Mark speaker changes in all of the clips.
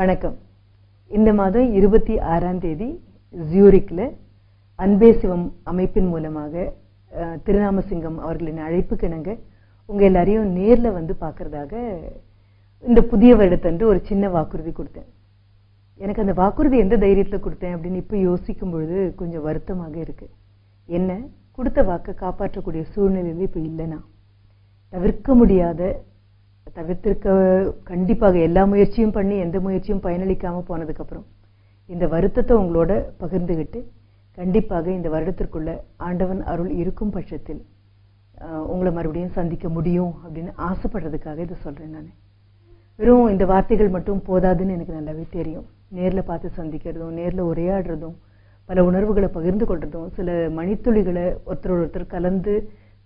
Speaker 1: வணக்கம். இந்த மாதம் இருபத்தி ஆறாம் தேதி ஜியூரிக்ல அன்பே சிவம் அமைப்பின் மூலமாக திருநாமசிங்கம் அவர்களின் அழைப்புக்கு இணங்க உங்கள் எல்லாரையும் நேரில் வந்து பார்க்குறதாக இந்த புதிய வருடத்தன்று ஒரு சின்ன வாக்குறுதி கொடுத்தேன். எனக்கு அந்த வாக்குறுதி எந்த தைரியத்தில் கொடுத்தேன் அப்படின்னு இப்போ யோசிக்கும் பொழுது கொஞ்சம் வருத்தமாக இருக்குது என்ன? கொடுத்த வாக்கை காப்பாற்றக்கூடிய சூழ்நிலையில் இப்போ இல்லைனா. தவிர்க்க முடியாத தவிர்த்திருக்க கண்டிப்பாக எல்லா முயற்சியும் பண்ணி எந்த முயற்சியும் பயனளிக்காமல் போனதுக்கப்புறம் இந்த வருத்தத்தை உங்களோட பகிர்ந்துகிட்டு கண்டிப்பாக இந்த வருடத்திற்குள்ள ஆண்டவன் அருள் இருக்கும் பட்சத்தில் உங்களை மறுபடியும் சந்திக்க முடியும் அப்படின்னு ஆசைப்படுறதுக்காக இதை சொல்கிறேன் நான். வெறும் இந்த வார்த்தைகள் மட்டும் போதாதுன்னு எனக்கு நல்லாவே தெரியும். நேரில் பார்த்து சந்திக்கிறதும் நேரில் உரையாடுறதும் பல உணர்வுகளை பகிர்ந்து கொள்றதும் சில மணித்துளிகளை ஒருத்தர் ஒருத்தர் கலந்து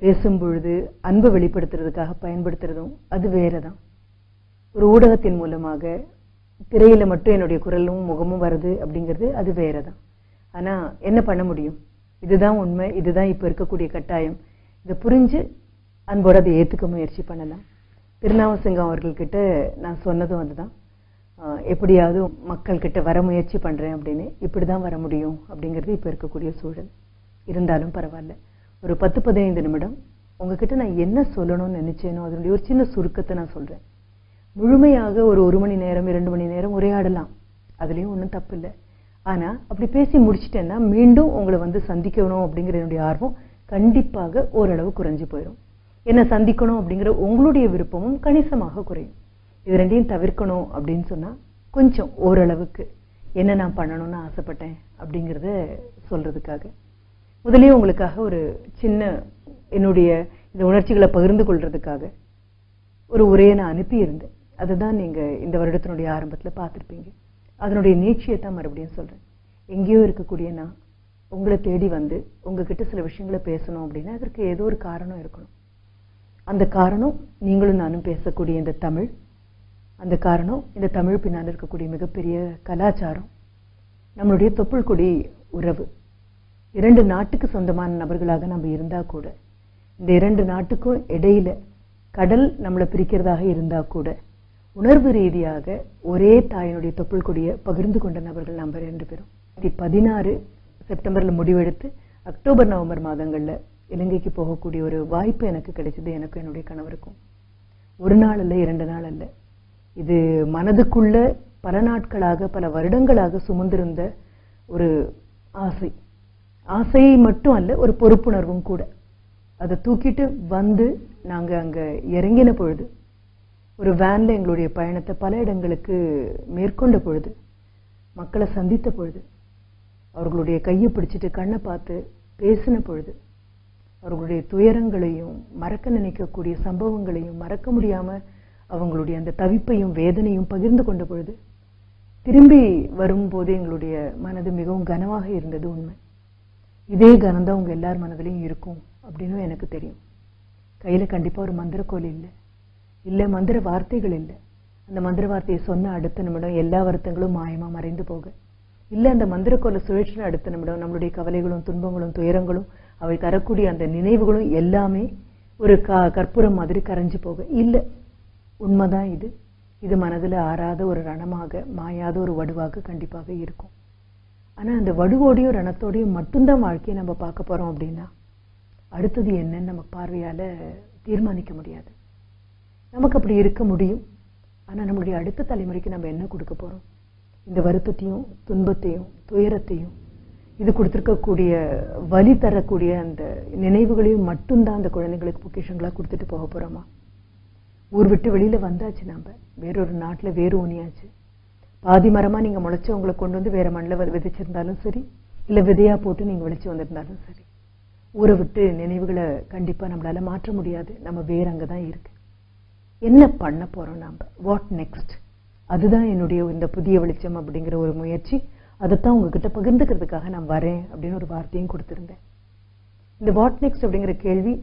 Speaker 1: பேசும் பொழுது அன்பை வெளிப்படுத்துறதுக்காக பயன்படுத்துறதும் அது வேறதான். ஒரு ஊடகத்தின் மூலமாக திரையில் மட்டும் என்னுடைய குரலும் முகமும் வருது அப்படிங்கிறது அது வேறதான். ஆனால் என்ன பண்ண முடியும்? இதுதான் உண்மை இதுதான் இப்போ இருக்கக்கூடிய கட்டாயம். இதை புரிஞ்சு அன்போடு அதை ஏற்றுக்க முயற்சி பண்ணலாம். திருநாமசிங்கம் அவர்கள்கிட்ட நான் சொன்னதும் அதுதான். எப்படியாவது மக்கள்கிட்ட வர முயற்சி பண்ணுறேன் அப்படின்னு இப்படி தான் வர முடியும் அப்படிங்கிறது இப்போ இருக்கக்கூடிய சூழல். இருந்தாலும் பரவாயில்ல. ஒரு பத்து பதினைந்து நிமிடம் உங்ககிட்ட நான் என்ன சொல்லணும்னு நினைச்சேனோ அதனுடைய ஒரு சின்ன சுருக்கத்தை நான் சொல்றேன். முழுமையாக ஒரு ஒரு மணி நேரம் இரண்டு மணி நேரம் உரையாடலாம். அதுலேயும் ஒன்றும் தப்பு இல்லை ஆனால் அப்படி பேசி முடிச்சிட்டேன்னா மீண்டும் உங்களை வந்து சந்திக்கணும் அப்படிங்கிற என்னுடைய ஆர்வம் கண்டிப்பாக ஓரளவு குறைஞ்சு போயிடும். என்ன சந்திக்கணும் அப்படிங்கிற உங்களுடைய விருப்பமும் கணிசமாக குறையும். இது ரெண்டையும் தவிர்க்கணும் அப்படின்னு சொன்னால் கொஞ்சம் ஓரளவுக்கு என்ன நான் பண்ணணும்னு ஆசைப்பட்டேன் அப்படிங்கிறத சொல்கிறதுக்காக முதலே உங்களுக்காக ஒரு சின்ன என்னுடைய இந்த உணர்ச்சிகளை பகிர்ந்து கொள்றதுக்காக ஒரு உரையை நான் அனுப்பி இருந்தேன் அதுதான் நீங்கள் இந்த வருடத்தினுடைய ஆரம்பத்தில் பார்த்துருப்பீங்க. அதனுடைய நீட்சியை தான் மறுபடியும் சொல்கிறேன் எங்கேயோ இருக்கக்கூடிய நான் உங்களை தேடி வந்து உங்ககிட்ட சில விஷயங்களை பேசணும் அப்படின்னா அதற்கு ஏதோ ஒரு காரணம் இருக்கணும். அந்த காரணம் நீங்களும் நானும் பேசக்கூடிய இந்த தமிழ் அந்த காரணம் இந்த தமிழ் பின்னால் இருக்கக்கூடிய மிகப்பெரிய கலாச்சாரம் நம்மளுடைய தொப்புள் கொடி உறவு. இரண்டு நாட்டுக்கு சொந்தமான நபர்களாக நம்ம இருந்தால் கூட இந்த இரண்டு நாட்டுக்கும் இடையில கடல் நம்மளை பிரிக்கிறதாக இருந்தால் கூட உணர்வு ரீதியாக ஒரே தாயினுடைய தொப்புள் கொடியை பகிர்ந்து கொண்ட நபர்கள் நம்ம ரெண்டு பேரும். பதினாறு செப்டம்பரில் முடிவெடுத்து அக்டோபர் நவம்பர் மாதங்களில் இலங்கைக்கு போகக்கூடிய ஒரு வாய்ப்பு எனக்கு கிடைச்சது எனக்கும் என்னுடைய கணவருக்கும். ஒரு நாள் அல்ல இரண்டு நாள் அல்ல. இது மனதுக்குள்ள பல நாட்களாக பல வருடங்களாக சுமந்திருந்த ஒரு ஆசை. ஆசை மட்டும் அல்ல ஒரு பொறுப்புணர்வும் கூட. அதை தூக்கிட்டு வந்து நாங்கள் அங்கே இறங்கின பொழுது ஒரு வேனில் எங்களுடைய பயணத்தை பல இடங்களுக்கு மேற்கொண்ட பொழுது மக்களை சந்தித்த பொழுது அவர்களுடைய கையை பிடிச்சிட்டு கண்ணை பார்த்து பேசின பொழுது அவர்களுடைய துயரங்களையும் மறக்க நினைக்கக்கூடிய சம்பவங்களையும் மறக்க முடியாமல் அவங்களுடைய அந்த தவிப்பையும் வேதனையும் பகிர்ந்து கொண்ட பொழுது திரும்பி வரும்போது எங்களுடைய மனது மிகவும் கனமாக இருந்தது உண்மை. இதே கனந்தான் உங்கள் எல்லார் மனதிலையும் இருக்கும் அப்படின்னு எனக்கு தெரியும். கையில் கண்டிப்பாக ஒரு மந்திரக்கோல் இல்லை. இல்லை மந்திர வார்த்தைகள் இல்லை. அந்த மந்திர வார்த்தையை சொன்ன அடுத்த நிமிடம் எல்லா வருத்தங்களும் மாயமாக மறைந்து போக. இல்லை அந்த மந்திரக்கோலை சுழற்றின அடுத்த நிமிடம் நம்மளுடைய கவலைகளும் துன்பங்களும் துயரங்களும் அவை தரக்கூடிய அந்த நினைவுகளும் எல்லாமே ஒரு க கற்பூரம் மாதிரி கரைஞ்சு போக. இல்லை உண்மைதான் இது. இது மனதில் ஆறாத ஒரு ரணமாக மாயாத ஒரு வடுவாக கண்டிப்பாக இருக்கும். ஆனால் அந்த வடுவோடையும் ரணத்தோடையும் மட்டும்தான் வாழ்க்கையை நம்ம பார்க்க போகிறோம் அப்படின்னா அடுத்தது என்னன்னு நம்ம பார்வையால் தீர்மானிக்க முடியாது. நமக்கு அப்படி இருக்க முடியும். ஆனால் நம்மளுடைய அடுத்த தலைமுறைக்கு நம்ம என்ன கொடுக்க போகிறோம் இந்த வருத்தத்தையும் துன்பத்தையும் துயரத்தையும் இது கொடுத்துருக்கக்கூடிய வலி தரக்கூடிய அந்த நினைவுகளையும் மட்டும்தான் அந்த குழந்தைங்களுக்கு பொக்கிஷங்களா கொடுத்துட்டு போக போகிறோமா ஊர் விட்டு வெளியில் வந்தாச்சு நம்ம வேறொரு நாட்டில் வேறு ஒன்றியாச்சு பாதி மரமாக நீங்கள் முளைச்சி உங்களை கொண்டு வந்து வேறு மண்ணில் விதைச்சிருந்தாலும் சரி இல்லை விதையாக போட்டு நீங்கள் விளைச்சி வந்திருந்தாலும் சரி ஊரை விட்டு நினைவுகளை கண்டிப்பாக நம்மளால் மாற்ற முடியாது. நம்ம வேற அங்கதான் இருக்குது என்ன பண்ண போகிறோம் நாம்? வாட் நெக்ஸ்ட் அதுதான் என்னுடைய இந்த புதிய வெளிச்சம் அப்படிங்கிற ஒரு முயற்சி. அதைத்தான் உங்ககிட்ட பகிர்ந்துக்கிறதுக்காக நான் வரேன் அப்படின்னு ஒரு வார்த்தையும் கொடுத்துருந்தேன். இந்த வாட் நெக்ஸ்ட் அப்படிங்கிற கேள்வி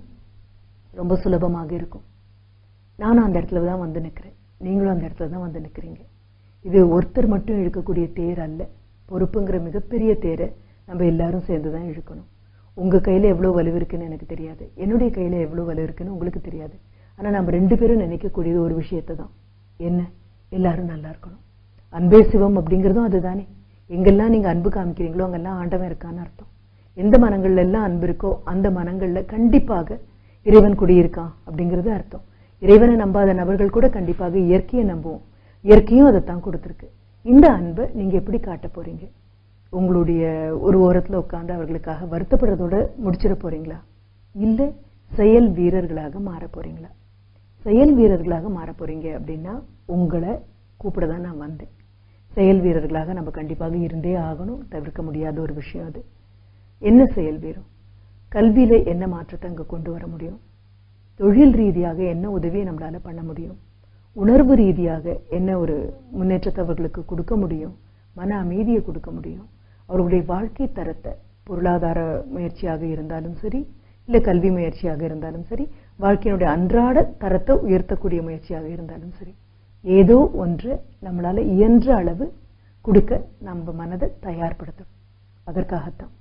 Speaker 1: ரொம்ப சுலபமாக இருக்கும். நானும் அந்த இடத்துல தான் வந்து நிற்கிறேன் நீங்களும் அந்த இடத்துல தான் வந்து நிற்கிறீங்க இது ஒருத்தர் மட்டும் இழுக்கக்கூடிய தேர் அல்ல. பொறுப்புங்கிற மிகப்பெரிய தேரை நம்ம எல்லாரும் சேர்ந்து தான் இழுக்கணும். உங்கள் கையில் எவ்வளோ வலு இருக்குன்னு எனக்கு தெரியாது. என்னுடைய கையில் எவ்வளோ வலு இருக்குன்னு உங்களுக்கு தெரியாது. ஆனால் நம்ம ரெண்டு பேரும் நினைக்கக்கூடியது ஒரு விஷயத்தை தான் என்ன? எல்லாரும் நல்லா இருக்கணும். அன்பே சிவம் அப்படிங்கிறதும் அதுதானே. எங்கெல்லாம் நீங்கள் அன்பு காமிக்கிறீங்களோ அங்கெல்லாம் ஆண்டவன் இருக்கான்னு அர்த்தம். எந்த மனங்கள்ல எல்லாம் அன்பு இருக்கோ அந்த மனங்களில் கண்டிப்பாக இறைவன் குடியிருக்கான் அப்படிங்கிறது அர்த்தம். இறைவனை நம்பாத நபர்கள் கூட கண்டிப்பாக இயற்கையை நம்புவோம். இயற்கையும் அதை தான் கொடுத்துருக்கு. இந்த அன்பை நீங்கள் எப்படி காட்ட போறீங்க? உங்களுடைய ஒரு ஓரத்தில் உட்காந்து அவர்களுக்காக வருத்தப்படுறதோட முடிச்சிட போறீங்களா? இல்லை செயல் வீரர்களாக மாற போறீங்களா? செயல் வீரர்களாக மாற போறீங்க அப்படின்னா உங்களை கூப்பிட தான் நான் வந்தேன். செயல் வீரர்களாக நம்ம கண்டிப்பாக இருந்தே ஆகணும் தவிர்க்க முடியாத ஒரு விஷயம் அது. என்ன செயல் வீரம்? கல்வியில என்ன மாற்றத்தை அங்கே கொண்டு வர முடியும்? தொழில் ரீதியாக என்ன உதவியை நம்மளால பண்ண முடியும்? உணர்வு ரீதியாக என்ன ஒரு முன்னேற்றத்தை அவர்களுக்கு கொடுக்க முடியும்? மன அமைதியை கொடுக்க முடியும்? அவர்களுடைய வாழ்க்கை தரத்தை பொருளாதார முயற்சியாக இருந்தாலும் சரி இல்லை கல்வி முயற்சியாக இருந்தாலும் சரி வாழ்க்கையினுடைய அன்றாட தரத்தை உயர்த்தக்கூடிய முயற்சியாக இருந்தாலும் சரி ஏதோ ஒன்று நம்மளால் இயன்ற அளவு கொடுக்க நம்ம மனதை தயார்படுத்தணும். அதற்காகத்தான்.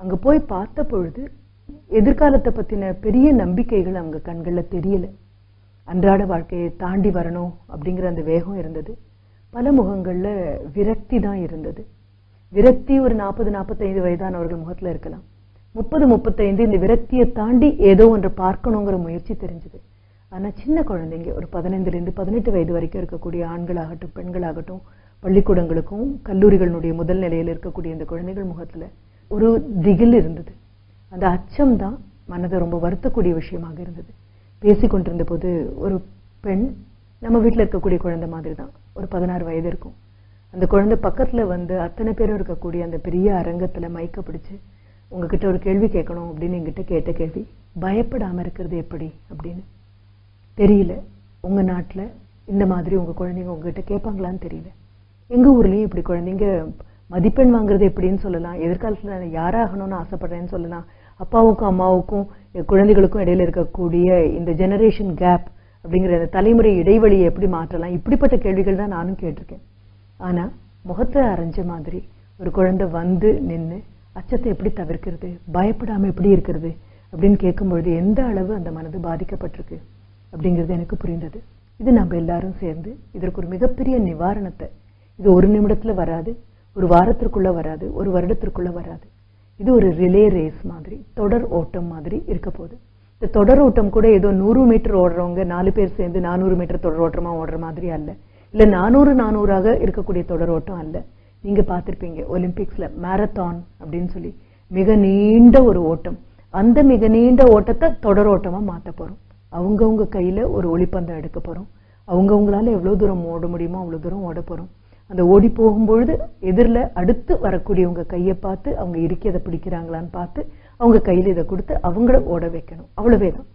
Speaker 1: அங்கே போய் பார்த்த பொழுது எதிர்காலத்தை பற்றின பெரிய நம்பிக்கைகள் அவங்க கண்களில் தெரியலை. அன்றாட வாழ்க்கையை தாண்டி வரணும் அப்படிங்கிற அந்த வேகம் இருந்தது. பல முகங்களில் விரக்தி தான் இருந்தது. விரக்தி ஒரு நாற்பது நாற்பத்தைந்து வயதானவர்கள் முகத்தில் இருக்கலாம். முப்பது முப்பத்தைந்து இந்த விரக்தியை தாண்டி ஏதோ ஒன்று பார்க்கணுங்கிற முயற்சி தெரிஞ்சது. ஆனால் சின்ன குழந்தைங்க ஒரு பதினைந்துலேருந்து பதினெட்டு வயது வரைக்கும் இருக்கக்கூடிய ஆண்களாகட்டும் பெண்களாகட்டும் பள்ளிக்கூடங்களுக்கும் கல்லூரிகளுடைய முதல் நிலையில் இருக்கக்கூடிய இந்த குழந்தைகள் முகத்தில் ஒரு திகில் இருந்தது. அந்த அச்சம் தான் மனதை ரொம்ப வருத்தக்கூடிய விஷயமாக இருந்தது. பேசிக்கொண்டிருந்த போது ஒரு பெண் நம்ம வீட்டில் இருக்கக்கூடிய குழந்தை மாதிரி தான் ஒரு பதினாறு வயது இருக்கும். அந்த குழந்தை பக்கத்தில் வந்து அத்தனை பேரும் இருக்கக்கூடிய அந்த பெரிய அரங்கத்தில் மைக்க பிடிச்சி உங்ககிட்ட ஒரு கேள்வி கேட்கணும் அப்படின்னு என்கிட்ட கேட்ட கேள்வி பயப்படாமல் இருக்கிறது எப்படி? அப்படின்னு. தெரியல. உங்கள் நாட்டில் இந்த மாதிரி உங்கள் குழந்தைங்க உங்ககிட்ட கேட்பாங்களான்னு தெரியல. எங்கள் ஊர்லேயும் இப்படி குழந்தைங்க மதிப்பெண் வாங்குறது எப்படின்னு சொல்லலாம். எதிர்காலத்தில் நான் யாராகணும்னு ஆசைப்படுறேன்னு சொல்லலாம். அப்பாவுக்கும் அம்மாவுக்கும் குழந்தைகளுக்கும் இடையில இருக்கக்கூடிய இந்த ஜெனரேஷன் கேப் அப்படிங்கிற அந்த தலைமுறை இடைவெளியை எப்படி மாற்றலாம்? இப்படிப்பட்ட கேள்விகள் தான் நானும் கேட்டிருக்கேன். ஆனா முகத்தை அரைஞ்ச மாதிரி ஒரு குழந்தை வந்து நின்று அச்சத்தை எப்படி தவிர்க்கிறது? பயப்படாம எப்படி இருக்கிறது? அப்படின்னு கேட்கும்பொழுது எந்த அளவு அந்த மனது பாதிக்கப்பட்டிருக்கு அப்படிங்கிறது எனக்கு புரிந்தது. இது நம்ம எல்லாரும் சேர்ந்து இதற்கு ஒரு மிகப்பெரிய நிவாரணத்தை இது ஒரு நிமிடத்துல வராது ஒரு வாரத்திற்குள்ள வராது ஒரு வருடத்திற்குள்ள வராது. இது ஒரு ரிலே ரேஸ் மாதிரி தொடர் ஓட்டம் மாதிரி இருக்க போகுது. இந்த தொடர் ஓட்டம் கூட ஏதோ நூறு மீட்டர் ஓடுறவங்க நாலு பேர் சேர்ந்து நானூறு மீட்டர் தொடர் ஓட்டமாக ஓடுற மாதிரி அல்ல. இல்லை நானூறு நானூறாக இருக்கக்கூடிய தொடர் ஓட்டம் அல்ல. நீங்கள் பார்த்துருப்பீங்க ஒலிம்பிக்ஸில் மேரத்தான் அப்படின்னு சொல்லி. மிக நீண்ட ஒரு ஓட்டம். அந்த மிக நீண்ட ஓட்டத்தை தொடர் ஓட்டமாக மாற்ற போகிறோம் அவங்கவுங்க கையில் ஒரு ஒளிப்பந்தம் எடுக்க போகிறோம் அவங்கவுங்களால எவ்வளோ தூரம் ஓட முடியுமோ அவ்வளோ தூரம் ஓட போகிறோம் அந்த ஓடி போகும்பொழுது எதிரில் அடுத்து வரக்கூடியவங்க கையை பார்த்து அவங்க இறுக்கி அதை பிடிக்கிறாங்களான்னு பார்த்து அவங்க கையில் இதை கொடுத்து அவங்கள ஓட வைக்கணும். அவ்வளவே தான்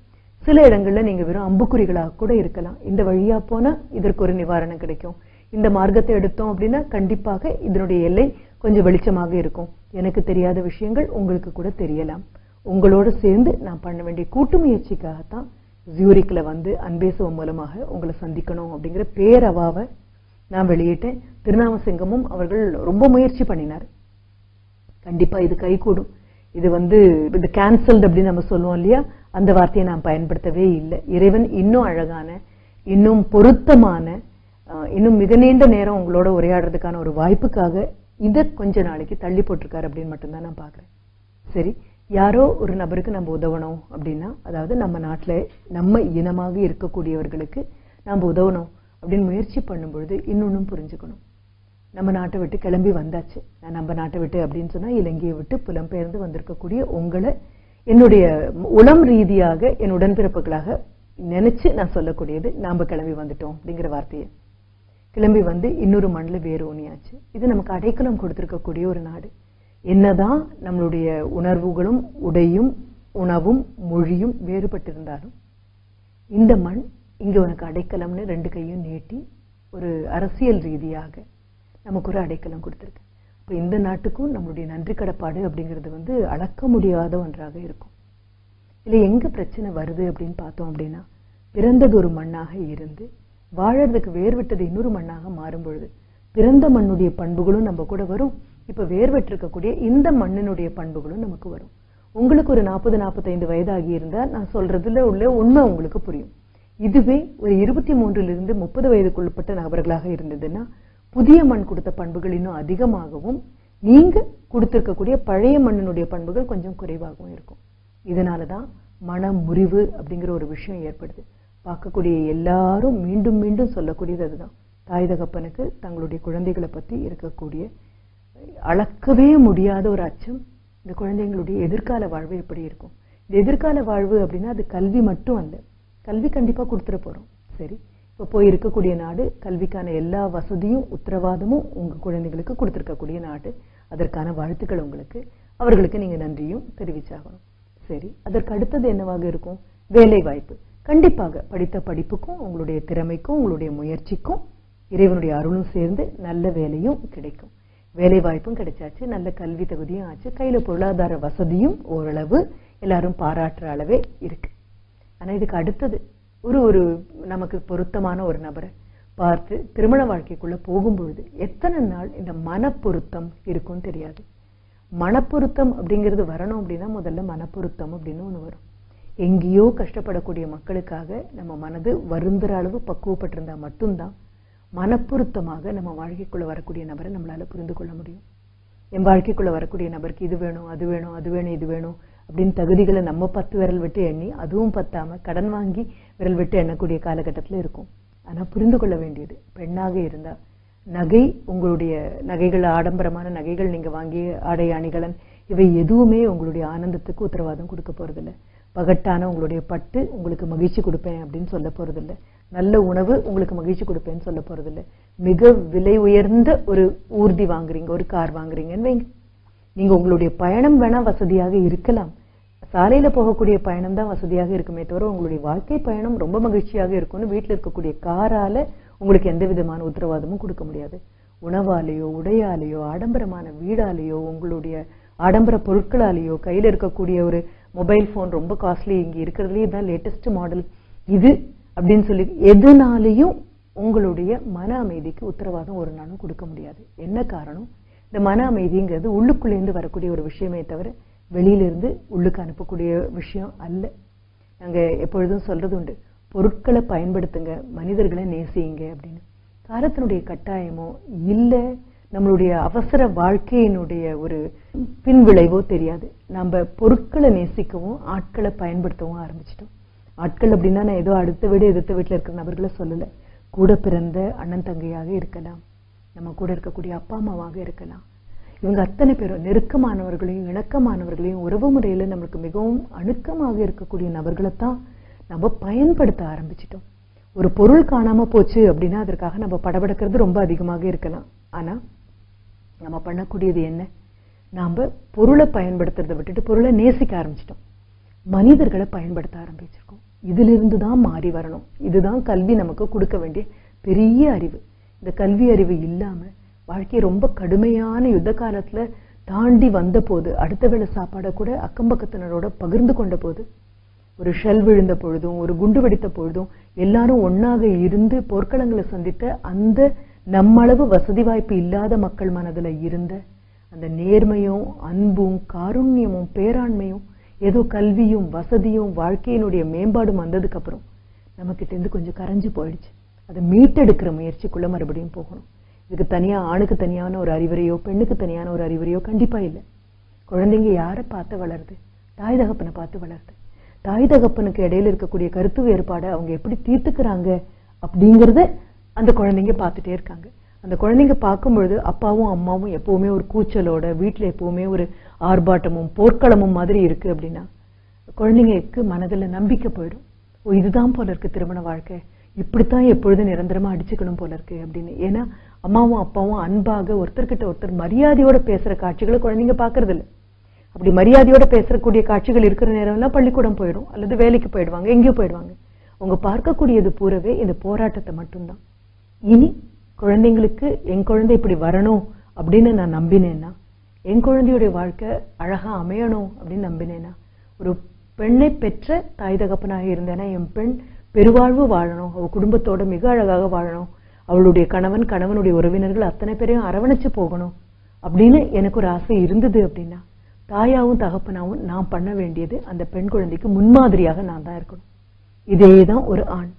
Speaker 1: சில இடங்களில் நீங்கள் வெறும் அம்புக்குறிகளாக கூட இருக்கலாம். இந்த வழியாக போனால் இதற்கு ஒரு நிவாரணம் கிடைக்கும். இந்த மார்க்கத்தை எடுத்தோம் அப்படின்னா கண்டிப்பாக இதனுடைய எல்லை கொஞ்சம் வெளிச்சமாக இருக்கும். எனக்கு தெரியாத விஷயங்கள் உங்களுக்கு கூட தெரியலாம். உங்களோட சேர்ந்து நான் பண்ண வேண்டிய கூட்டு முயற்சிக்காகத்தான் ஜூரிக்கில் வந்து அன்பேசுவம் மூலமாக உங்களை சந்திக்கணும் அப்படிங்கிற பேரவாவை நான் வெளியிட்டேன் திருநாமசிங்கமும் அவர்கள் ரொம்ப முயற்சி பண்ணினார். கண்டிப்பாக இது கைகூடும். இது வந்து இது கேன்சல்டு அப்படின்னு நம்ம சொல்லுவோம் இல்லையா? அந்த வார்த்தையை நான் பயன்படுத்தவே இல்லை. இறைவன் இன்னும் அழகான இன்னும் பொருத்தமான இன்னும் மிக நீண்ட நேரம் உங்களோட உரையாடுறதுக்கான ஒரு வாய்ப்புக்காக இதை கொஞ்ச நாளைக்கு தள்ளி போட்டிருக்காரு அப்படின்னு மட்டும்தான் நான் பார்க்குறேன். சரி யாரோ ஒரு நபருக்கு நம்ம உதவணும் அப்படின்னா அதாவது நம்ம நாட்டில் நம்ம இனமாக இருக்கக்கூடியவர்களுக்கு நம்ம உதவணும். அப்படின்னு முயற்சி பண்ணும் பொழுது இன்னொன்னும் புரிஞ்சுக்கணும். நம்ம நாட்டை விட்டு கிளம்பி வந்தாச்சு. நான் நம்ம நாட்டை விட்டு அப்படின்னு சொன்னால் இலங்கையை விட்டு புலம்பெயர்ந்து வந்திருக்கக்கூடிய உங்களை என்னுடைய உளம் ரீதியாக என் உடன்பிறப்புகளாக நினைச்சு நான் சொல்லக்கூடியது நாம் கிளம்பி வந்துட்டோம் அப்படிங்கிற வார்த்தையை. கிளம்பி வந்து இன்னொரு மண்ணில் வேறு ஊனியாச்சு. இது நமக்கு அடைக்கலம் கொடுத்துருக்கக்கூடிய ஒரு நாடு. என்னதான் நம்மளுடைய உணர்வுகளும் உடையும் உணவும் மொழியும் வேறுபட்டிருந்தாலும் இந்த மண் இங்க உனக்கு அடைக்கலம்னு ரெண்டு கையும் நீட்டி ஒரு அரசியல் ரீதியாக நமக்கு ஒரு அடைக்கலம் கொடுத்துருக்கு. இப்போ இந்த நாட்டுக்கும் நம்மளுடைய நன்றி கடப்பாடு அப்படிங்கிறது வந்து அளக்க முடியாத ஒன்றாக இருக்கும். இதுல எங்க பிரச்சனை வருது அப்படின்னு பார்த்தோம் அப்படின்னா பிறந்தது ஒரு மண்ணாக இருந்து வாழறதுக்கு வேர்விட்டது இன்னொரு மண்ணாக மாறும் பொழுது பிறந்த மண்ணுடைய பண்புகளும் நம்ம கூட வரும். இப்ப வேர்வெற்றிருக்கக்கூடிய இந்த மண்ணினுடைய பண்புகளும் நமக்கு வரும். உங்களுக்கு ஒரு நாற்பது நாற்பத்தைந்து வயதாகி இருந்தால் நான் சொல்றதுல உள்ள உண்மை உங்களுக்கு புரியும். இதுவே ஒரு இருபத்தி மூன்றிலிருந்து முப்பது வயதுக்குள்ளப்பட்ட நபர்களாக இருந்ததுன்னா புதிய மண் கொடுத்த பண்புகள் இன்னும் அதிகமாகவும் நீங்க கொடுத்துருக்கக்கூடிய பழைய மண்ணினுடைய பண்புகள் கொஞ்சம் குறைவாகவும் இருக்கும். இதனாலதான் மன முறிவு அப்படிங்கிற ஒரு விஷயம் ஏற்படுது. பார்க்கக்கூடிய எல்லாரும் மீண்டும் மீண்டும் சொல்லக்கூடியது அதுதான். தாய் தகப்பனுக்கு தங்களுடைய குழந்தைகளை பற்றி இருக்கக்கூடிய அளக்கவே முடியாத ஒரு அச்சம் இந்த குழந்தைங்களுடைய எதிர்கால வாழ்வு எப்படி இருக்கும்? இந்த எதிர்கால வாழ்வு அப்படின்னா அது கல்வி மட்டும் அல்ல. கல்வி கண்டிப்பாக கொடுத்துட போகிறோம் சரி. இப்போ போய் இருக்கக்கூடிய நாடு கல்விக்கான எல்லா வசதியும் உத்தரவாதமும் உங்கள் குழந்தைகளுக்கு கொடுத்துருக்கக்கூடிய நாடு. அதற்கான வாழ்த்துக்கள் உங்களுக்கு. அவர்களுக்கு நீங்கள் நன்றியும் தெரிவிச்சாகணும். சரி. அதற்கு அடுத்தது என்னவாக இருக்கும்? வேலை வாய்ப்பு கண்டிப்பாக படித்த படிப்புக்கும் உங்களுடைய திறமைக்கும் உங்களுடைய முயற்சிக்கும் இறைவனுடைய அருளும் சேர்ந்து நல்ல வேலையும் கிடைக்கும். வேலை வாய்ப்பும் கிடைச்சாச்சு. நல்ல கல்வி தகுதியும் ஆச்சு. கையில் பொருளாதார வசதியும் ஓரளவு எல்லாரும் பாராட்டுற அளவே இருக்கு. ஆனால் இதுக்கு அடுத்தது. ஒரு ஒரு நமக்கு பொருத்தமான ஒரு நபரை பார்த்து திருமண வாழ்க்கைக்குள்ளே போகும்பொழுது எத்தனை நாள் இந்த மனப்பொருத்தம் இருக்கும்னு தெரியாது. மனப்பொருத்தம் அப்படிங்கிறது வரணும் அப்படின்னா முதல்ல மனப்பொருத்தம் அப்படின்னு ஒன்று வரும். எங்கேயோ கஷ்டப்படக்கூடிய மக்களுக்காக நம்ம மனது வருந்துற அளவு பக்குவப்பட்டிருந்தா மட்டும்தான் மனப்பொருத்தமாக நம்ம வாழ்க்கைக்குள்ளே வரக்கூடிய நபரை நம்மளால புரிந்து கொள்ள முடியும். என் வாழ்க்கைக்குள்ள வரக்கூடிய நபருக்கு இது வேணும் அது வேணும் அது வேணும் இது வேணும் அப்படின்னு தகுதிகளை நம்ம பத்து விரல் விட்டு எண்ணி அதுவும் பத்தாம கடன் வாங்கி விரல் விட்டு எண்ணக்கூடிய காலகட்டத்தில் இருக்கும். ஆனால் புரிந்து கொள்ள வேண்டியது பெண்ணாக இருந்தால் நகை உங்களுடைய நகைகள் ஆடம்பரமான நகைகள் நீங்கள் வாங்கி ஆடை அணிகலன் இவை எதுவுமே உங்களுடைய ஆனந்தத்துக்கு உத்தரவாதம் கொடுக்க போகிறதில்ல பகட்டான உங்களுடைய பட்டு உங்களுக்கு மகிழ்ச்சி கொடுப்பேன் அப்படின்னு சொல்ல போகிறதில்ல நல்ல உணவு உங்களுக்கு மகிழ்ச்சி கொடுப்பேன்னு சொல்ல போகிறதில்ல மிக விலை உயர்ந்த ஒரு ஊர்தி வாங்குறீங்க ஒரு கார் வாங்குறீங்கன்னு வைங்க. நீங்க உங்களுடைய பயணம் வேணா வசதியாக இருக்கலாம். சாலையில போகக்கூடிய பயணம் தான் வசதியாக இருக்குமே தவிர உங்களுடைய வாழ்க்கை பயணம் ரொம்ப மகிழ்ச்சியாக இருக்கும்னு வீட்டில் இருக்கக்கூடிய காரால உங்களுக்கு எந்த விதமான உத்தரவாதமும் கொடுக்க முடியாது. உணவாலேயோ உடையாலேயோ ஆடம்பரமான வீடாலேயோ உங்களுடைய ஆடம்பர பொருட்களாலேயோ கையில் இருக்கக்கூடிய ஒரு மொபைல் ஃபோன் ரொம்ப காஸ்ட்லி இங்கே இருக்கிறதுலயே தான் லேட்டஸ்ட் மாடல் இது அப்படின்னு சொல்லி எதுனாலையும் உங்களுடைய மன அமைதிக்கு உத்தரவாதம் ஒரு நாளும் கொடுக்க முடியாது. என்ன காரணம்? இந்த மன அமைதிங்கிறது உள்ளுக்குள்ளேருந்து வரக்கூடிய ஒரு விஷயமே தவிர வெளியிலிருந்து உள்ளுக்கு அனுப்பக்கூடிய விஷயம் அல்ல. நாங்கள் எப்பொழுதும் சொல்றது உண்டு. பொருட்களை பயன்படுத்துங்க மனிதர்களை நேசியுங்க அப்படின்னு. காலத்தினுடைய கட்டாயமோ இல்லை நம்மளுடைய அவசர வாழ்க்கையினுடைய ஒரு பின்விளைவோ தெரியாது. நம்ம பொருட்களை நேசிக்கவும் ஆட்களை பயன்படுத்தவும் ஆரம்பிச்சிட்டோம். ஆட்கள் அப்படின்னா நான் ஏதோ அடுத்த வீடு எதிர்த்த வீட்டில் இருக்கிற நபர்களை சொல்லலை. கூட பிறந்த அண்ணன் தங்கையாக இருக்கலாம். நம்ம கூட இருக்கக்கூடிய அப்பா அம்மாவாக இருக்கலாம். இவங்க அத்தனை பேரும் நெருக்கமானவர்களையும் இணக்கமானவர்களையும் உறவு முறையில நம்மளுக்கு மிகவும் அணுக்கமாக இருக்கக்கூடிய நபர்களைத்தான் நம்ம பயன்படுத்த ஆரம்பிச்சிட்டோம். ஒரு பொருள் காணாமல் போச்சு அப்படின்னா அதற்காக நம்ம படபடக்கிறது ரொம்ப அதிகமாக இருக்கலாம். ஆனா நம்ம பண்ணக்கூடியது என்ன? நாம பொருளை பயன்படுத்துறதை விட்டுட்டு பொருளை நேசிக்க ஆரம்பிச்சிட்டோம். மனிதர்களை பயன்படுத்த ஆரம்பிச்சிருக்கோம். இதுல இருந்து தான் மாறி வரணும். இதுதான் கல்வி நமக்கு கொடுக்க வேண்டிய பெரிய அறிவு. இந்த கல்வி அறிவு இல்லாம வாழ்க்கையை ரொம்ப கடுமையான யுத்த காலத்துல தாண்டி வந்த போது அடுத்த வேளை சாப்பாடை கூட அக்கம் பக்கத்தினரோட பகிர்ந்து கொண்ட போது ஒரு ஷெல் விழுந்த பொழுதும் ஒரு குண்டு வெடித்த பொழுதும் எல்லாரும் ஒன்னாக இருந்து போர்க்களங்களை சந்தித்த அந்த நம்மளவு வசதி வாய்ப்பு இல்லாத மக்கள் மனதில் இருந்த அந்த நேர்மையும் அன்பும் காருண்யமும் பேராண்மையும் ஏதோ கல்வியும் வசதியும் வாழ்க்கையினுடைய மேம்பாடும் வந்ததுக்கு அப்புறம் நம்ம கொஞ்சம் கரைஞ்சு போயிடுச்சு. அதை மீட்டெடுக்கிற முயற்சிக்குள்ள மறுபடியும் போகணும். இதுக்கு தனியாக ஆணுக்கு தனியான ஒரு அறிவுரையோ பெண்ணுக்கு தனியான ஒரு அறிவுரையோ கண்டிப்பா இல்லை. குழந்தைங்க யாரை பார்த்து வளருது? தாய் தகப்பனை பார்த்து வளருது. தாய் தகப்பனுக்கு இடையில இருக்கக்கூடிய கருத்து வேறுபாடை அவங்க எப்படி தீர்த்துக்கிறாங்க அப்படிங்கிறத அந்த குழந்தைங்க பார்த்துட்டே இருக்காங்க. அந்த குழந்தைங்க பார்க்கும்பொழுது அப்பாவும் அம்மாவும் எப்போவுமே ஒரு கூச்சலோட வீட்டில் எப்போவுமே ஒரு ஆர்ப்பாட்டமும் போர்க்களமும் மாதிரி இருக்கு அப்படின்னா குழந்தைங்களுக்கு மனதுல நம்பிக்கை போயிடும். ஓ இதுதான் போல இருக்கு திருமண வாழ்க்கை. இப்படித்தான் எப்பொழுதும் நிரந்தரமா அடிச்சுக்கணும் போல இருக்கு அப்படின்னு. ஏன்னா அம்மாவும் அப்பாவும் அன்பாக ஒருத்தர்கிட்ட ஒருத்தர் மரியாதையோட பேசுற காட்சிகளை குழந்தைங்க பாக்குறது இல்லை அப்படி மரியாதையோட பேசக்கூடிய காட்சிகள் இருக்கிற நேரம் எல்லாம் பள்ளிக்கூடம் போயிடும் அல்லது வேலைக்கு போயிடுவாங்க எங்கேயோ போயிடுவாங்க. அவங்க பார்க்கக்கூடியது பூரவே இந்த போராட்டத்தை மட்டும்தான். இனி குழந்தைங்களுக்கு என் குழந்தை இப்படி வரணும் அப்படின்னு நான் நம்பினேன்னா என் குழந்தையுடைய வாழ்க்கை அழகா அமையணும் அப்படின்னு நம்பினேன்னா ஒரு பெண்ணை பெற்ற தாய் தகப்பனாக இருந்தேன்னா என் பெண் பெருவாழ்வு வாழணும் அவ குடும்பத்தோட மிக அழகாக வாழணும். அவளுடைய கணவன் கணவனுடைய உறவினர்கள் அத்தனை பேரையும் அரவணைச்சு போகணும் அப்படின்னு எனக்கு ஒரு ஆசை இருந்தது அப்படின்னா தாயாவும் தகப்பனாவும் நான் பண்ண வேண்டியது அந்த பெண் குழந்தைக்கு முன்மாதிரியாக நான் தான் இருக்கணும். இதே தான் ஒரு ஆண்.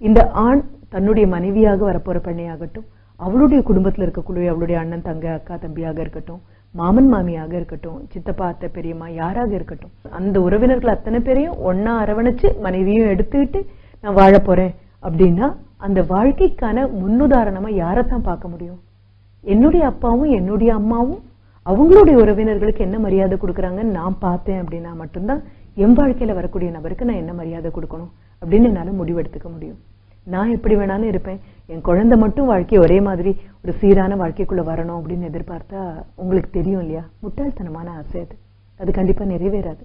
Speaker 1: இந்த ஆண் தன்னுடைய மனைவியாக வரப்போற பெண்ணையாகட்டும் அவளுடைய குடும்பத்துல இருக்கக்கூடிய அவளுடைய அண்ணன் தங்க அக்கா தம்பியாக இருக்கட்டும் மாமன் மாமியாக இருக்கட்டும் சித்தப்பா அத்தை பெரியம்மா யாராக இருக்கட்டும் அந்த உறவினர்கள் அத்தனை பேரையும் ஒன்னா அரவணைச்சு மனைவியும் எடுத்துக்கிட்டு நான் வாழ போறேன் அப்படின்னா அந்த வாழ்க்கைக்கான முன்னுதாரணமா யாரைத்தான் பார்க்க முடியும்? என்னுடைய அப்பாவும் என்னுடைய அம்மாவும் அவங்களுடைய உறவினர்களுக்கு என்ன மரியாதை கொடுக்குறாங்கன்னு நான் பார்த்தேன் அப்படின்னா மட்டும்தான் என் வாழ்க்கையில வரக்கூடிய நபருக்கு நான் என்ன மரியாதை கொடுக்கணும் அப்படின்னு என்னால முடிவெடுத்துக்க முடியும். நான் எப்படி வேணாலும் இருப்பேன். என் குழந்தை மட்டும் வாழ்க்கை ஒரே மாதிரி ஒரு சீரான வாழ்க்கைக்குள்ள வரணும் அப்படின்னு எதிர்பார்த்தா உங்களுக்கு தெரியும் இல்லையா? முட்டாள்தனமான ஆசை அது. அது கண்டிப்பா நிறைவேறாது.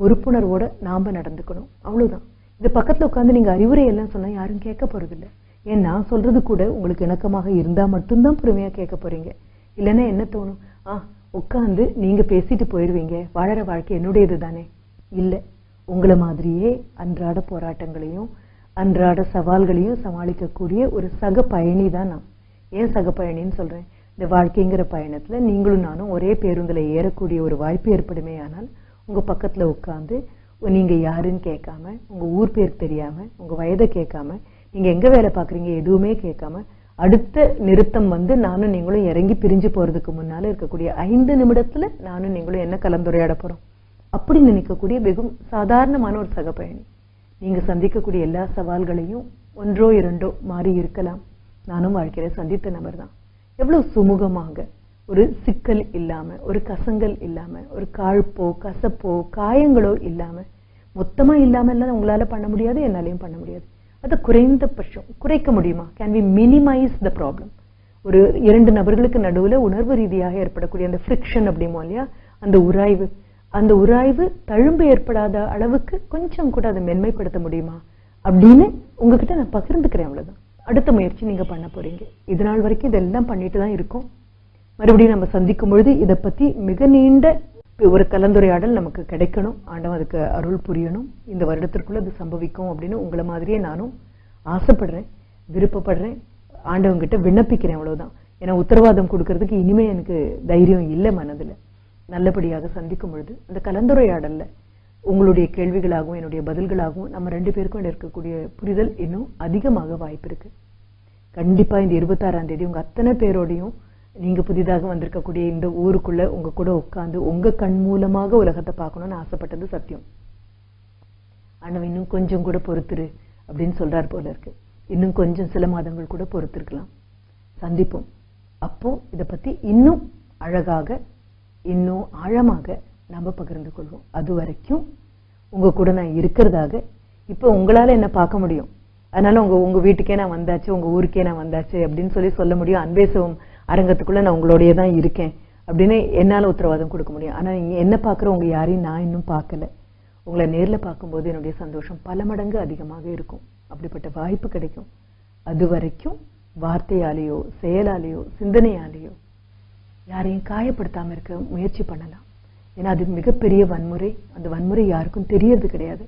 Speaker 1: பொறுப்புணர்வோட நாம நடந்துக்கணும். அவ்வளவுதான். இந்த பக்கத்தில் உட்காந்து நீங்கள் அறிவுரை எல்லாம் சொன்னால் யாரும் கேட்க போகிறதில்ல ஏன் நான் சொல்கிறது கூட உங்களுக்கு இணக்கமாக இருந்தால் மட்டும்தான் பொறுமையாக கேட்க போகிறீங்க இல்லைன்னா என்ன தோணும்? ஆ உட்காந்து நீங்கள் பேசிட்டு போயிடுவீங்க. வாழற வாழ்க்கை என்னுடையது தானே. இல்லை உங்களை மாதிரியே அன்றாட போராட்டங்களையும் அன்றாட சவால்களையும் சமாளிக்கக்கூடிய ஒரு சக பயணி தான் நான். ஏன் சக பயணின்னு சொல்கிறேன் இந்த வாழ்க்கைங்கிற பயணத்தில் நீங்களும் நானும் ஒரே பேருந்தில் ஏறக்கூடிய ஒரு வாய்ப்பு ஏற்படுமே ஆனால் உங்கள் பக்கத்தில் உட்காந்து நீங்கள் யாருன்னு கேட்காம உங்கள் ஊர் பேர் தெரியாமல் உங்கள் வயதை கேட்காம நீங்கள் எங்கே வேலை பார்க்குறீங்க எதுவுமே கேட்காம அடுத்த நிறுத்தம் வந்து நானும் நீங்களும் இறங்கி பிரிஞ்சு போகிறதுக்கு முன்னால் இருக்கக்கூடிய ஐந்து நிமிடத்தில் நானும் நீங்களும் என்ன கலந்துரையாட போகிறோம் அப்படி நினைக்கக்கூடிய வெகும் சாதாரணமான ஒரு சக பயணி சந்திக்கக்கூடிய எல்லா சவால்களையும் ஒன்றோ இரண்டோ மாறி இருக்கலாம். நானும் வாழ்க்கையில சந்தித்த நபர் தான் எவ்வளோ சுமூகமாக ஒரு சிக்கல் இல்லாம ஒரு கசங்கள் இல்லாம ஒரு காழ்ப்போ கசப்போ காயங்களோ இல்லாம மொத்தமா இல்லாம எல்லாம் உங்களால பண்ண முடியாது என்னாலையும் பண்ண முடியாது. அது குறைந்தபட்சம். குறைக்க முடியுமா? Can we minimise the problem ஒரு இரண்டு நபர்களுக்கு நடுவில் உணர்வு ரீதியாக ஏற்படக்கூடிய அந்த ஃப்ரிக்ஷன் அப்படிமோ இல்லையா? அந்த உராய்வு. அந்த உராய்வு தழும்பு ஏற்படாத அளவுக்கு கொஞ்சம் கூட அதை மென்மைப்படுத்த முடியுமா? அப்படின்னு உங்ககிட்ட நான் பகிர்ந்துக்கிறேன் அவ்வளவுதான். அடுத்த முயற்சி நீங்க பண்ண போறீங்க. இது நாள் வரைக்கும் இதெல்லாம் பண்ணிட்டு தான் இருக்கோம். மறுபடியும் நம்ம சந்திக்கும் பொழுது இதை பத்தி மிக நீண்ட ஒரு கலந்துரையாடல் நமக்கு கிடைக்கணும். ஆண்டவன் அதுக்கு அருள் புரியணும். இந்த வருடத்திற்குள்ள அது சம்பவிக்கும் அப்படின்னு உங்களை மாதிரியே நானும் ஆசைப்படுறேன் விருப்பப்படுறேன். ஆண்டவங்கிட்ட விண்ணப்பிக்கிறேன் அவ்வளவுதான். ஏன்னா உத்தரவாதம் கொடுக்கறதுக்கு இனிமே எனக்கு தைரியம் இல்லை மனதில். நல்லபடியாக சந்திக்கும் பொழுது அந்த கலந்துரையாடலில் உங்களுடைய கேள்விகளாகவும் என்னுடைய பதில்களாகவும் நம்ம ரெண்டு பேருக்கும் இருக்கக்கூடிய புரிதல் இன்னும் அதிகமாக வாய்ப்பு இருக்கு. கண்டிப்பாக இந்த இருபத்தாறாம் தேதி உங்கள் அத்தனை பேரோடையும் நீங்க புதிதாக வந்திருக்கக்கூடிய இந்த ஊருக்குள்ள உங்க கூட உட்கார்ந்து உங்க கண் மூலமாக உலகத்தை பார்க்கணும்னு ஆசைப்பட்டது சத்தியம். ஆனா இன்னும் கொஞ்சம் கூட பொறுத்துரு அப்படின்னு சொல்றார் போல இருக்கு. இன்னும் கொஞ்சம் சில மாதங்கள் கூட பொறுத்திருக்கலாம். சந்திப்போம். அப்போ இதை பத்தி இன்னும் அழகாக இன்னும் ஆழமாக நம்ம பகிர்ந்து கொள்வோம். அது வரைக்கும் உங்க கூட நான் இருக்கிறதாக இப்போ உங்களால என்ன பார்க்க முடியும்? அதனால உங்க உங்க வீட்டுக்கே நான் வந்தாச்சு உங்க ஊருக்கே நான் வந்தாச்சு அப்படின்னு சொல்லி சொல்ல முடியும். அன்பேசவம் அரங்கத்துக்குள்ளே நான் உங்களோடைய தான் இருக்கேன் அப்படின்னு என்னால் உத்தரவாதம் கொடுக்க முடியும். ஆனால் நீங்கள் என்ன பார்க்குற உங்கள் யாரையும் நான் இன்னும் பார்க்கல. உங்களை நேரில் பார்க்கும்போது என்னுடைய சந்தோஷம் பல மடங்கு அதிகமாக இருக்கும். அப்படிப்பட்ட வாய்ப்பு கிடைக்கும். அது வரைக்கும் வார்த்தையாலேயோ செயலாலேயோ சிந்தனையாலேயோ யாரையும் காயப்படுத்தாமல் இருக்க முயற்சி பண்ணலாம். ஏன்னா அது மிகப்பெரிய வன்முறை. அந்த வன்முறை யாருக்கும் தெரியறது கிடையாது.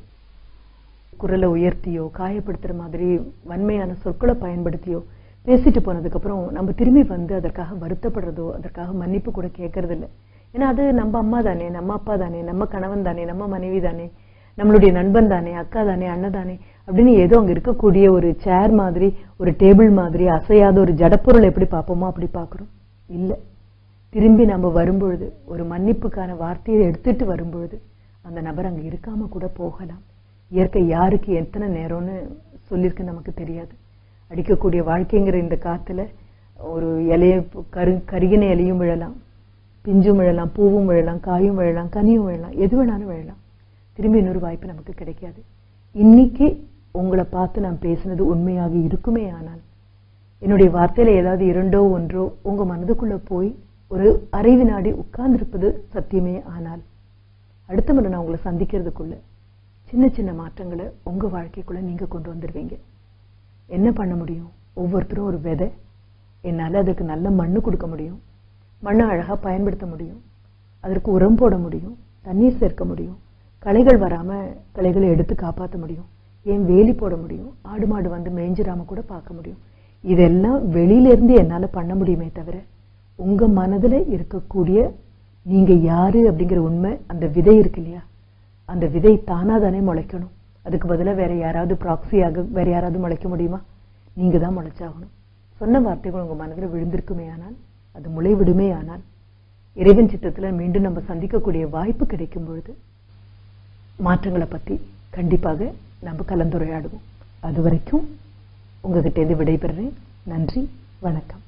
Speaker 1: குரலை உயர்த்தியோ காயப்படுத்துகிற மாதிரி வன்மையான சொற்களை பயன்படுத்தியோ பேசிட்டு போனதுக்கப்புறம் நம்ம திரும்பி வந்து அதற்காக வருத்தப்படுறதோ அதற்காக மன்னிப்பு கூட கேட்கறது இல்லை ஏன்னா அது நம்ம அம்மா தானே நம்ம அப்பா தானே நம்ம கணவன் தானே நம்ம மனைவி தானே நம்மளுடைய நண்பன் தானே அக்கா தானே அண்ணன் தானே அப்படின்னு ஏதோ அங்கே இருக்கக்கூடிய ஒரு சேர் மாதிரி ஒரு டேபிள் மாதிரி அசையாத ஒரு ஜடப்பொருள் எப்படி பார்ப்போமோ அப்படி பார்க்குறோம். இல்லை. திரும்பி நம்ம வரும்பொழுது ஒரு மன்னிப்புக்கான வார்த்தையை எடுத்துட்டு வரும்பொழுது அந்த நபர் அங்கே இருக்காம கூட போகலாம். இயற்கை யாருக்கு எத்தனை நேரம்னு சொல்லியிருக்கு நமக்கு தெரியாது. அடிக்கக்கூடிய வாழ்க்கைங்கிற இந்த காற்றுல ஒரு இலைய கரு கருகின இலையும் விழலாம். பிஞ்சும் விழலாம் பூவும் விழலாம் காயும் விழலாம் கனியும் விழலாம் எது வேணாலும் விழலாம். திரும்பி இன்னொரு வாய்ப்பு நமக்கு கிடைக்காது. இன்னைக்கு உங்களை பார்த்து நான் பேசினது உண்மையாக இருக்குமே ஆனால் என்னுடைய வார்த்தையில ஏதாவது இரண்டோ ஒன்றோ உங்க மனதுக்குள்ள போய் ஒரு அரை வினாடி உட்கார்ந்திருப்பது சத்தியமே ஆனால் அடுத்த முறை நான் உங்களை சந்திக்கிறதுக்குள்ள சின்ன சின்ன மாற்றங்களை உங்க வாழ்க்கைக்குள்ள நீங்க கொண்டு வந்துடுவீங்க என்ன பண்ண முடியும்? ஒவ்வொருத்தரும் ஒரு விதை. என்னால அதுக்கு நல்ல மண்ணு கொடுக்க முடியும். மண்ணை அழகா பயன்படுத்த முடியும். அதற்கு உரம் போட முடியும். தண்ணீர் சேர்க்க முடியும். களைகள் வராம களைகளை எடுத்து காப்பாற்ற முடியும். ஏன் வேலி போட முடியும்? ஆடு மாடு வந்து மேய்ஞ்சிராம கூட பார்க்க முடியும். இதெல்லாம் வெளியில இருந்து என்னால பண்ண முடியுமே தவிர உங்க மனதுல இருக்கக்கூடிய நீங்க யாரு அப்படிங்கிற உண்மை அந்த விதை இருக்கு இல்லையா? அந்த விதை தானா தானே முளைக்கணும். அதுக்கு பதிலாக வேற யாராவது ப்ராக்சியாக வேற யாராவது முளைக்க முடியுமா? நீங்க தான் முளைச்சாகணும். சொன்ன வார்த்தைகள் உங்க மனதில் விழுந்திருக்குமே ஆனால் அது முளைவிடுமே ஆனால் இறைவன் சித்தத்தில் மீண்டும் நம்ம சந்திக்கக்கூடிய வாய்ப்பு கிடைக்கும் பொழுது மாற்றங்களை பத்தி கண்டிப்பாக நம்ம கலந்துரையாடுவோம். அது வரைக்கும் உங்ககிட்டேருந்து விடைபெறுறேன். நன்றி வணக்கம்.